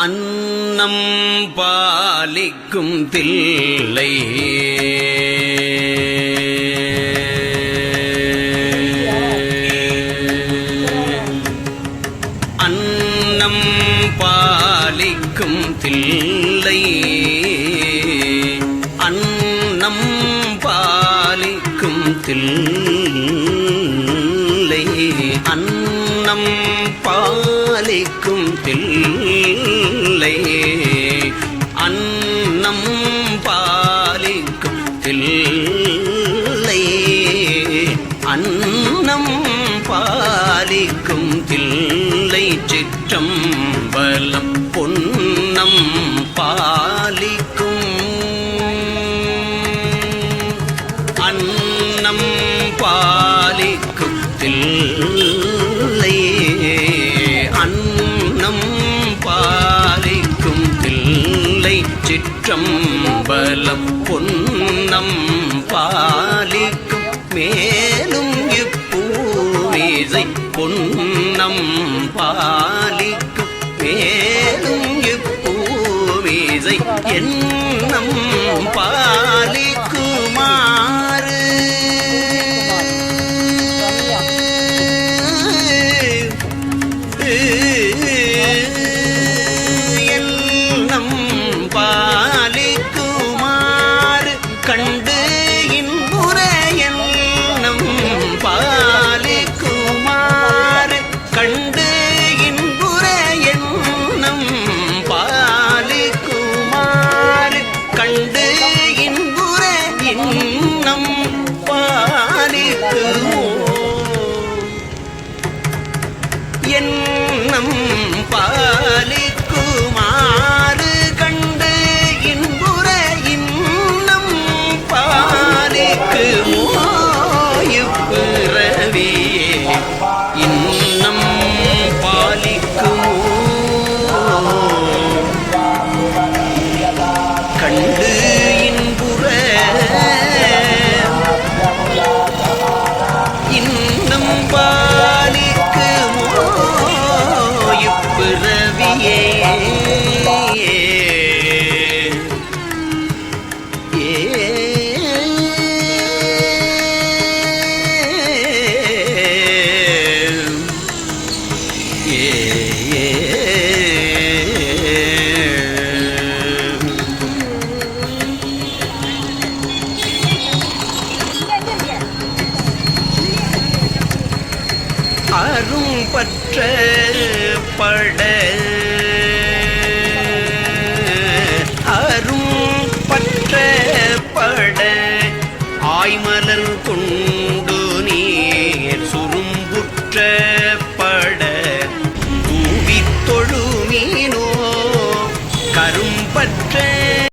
அன்னம் பாலிக்கும் தில்லை. அன்னம் பாலிக்கும் தில்லை. அன்னம் பாலிக்கும் தில்லை. பாலிக்கும் தில்லை சிற்றம் சிற்றம்பலம் பொன்னம் பாலிக்கும். அன்னம் பாலிக்கும் தில்லை அன்னம் பாலிக்கும் தில்லை சிற்றம் சிற்றம்பலம் பொன்னம் பாலிக்கும். மே பொன்னம் பாலிக்கும் மேலும் இப்பூமிசை என் வண்ணம் பாலிக்குவோம் என்னம் பாலி ஏ ஏ. அரும் பற்ற பட. அரும் பற்ற பட. ஆய்மலர் கொண்டு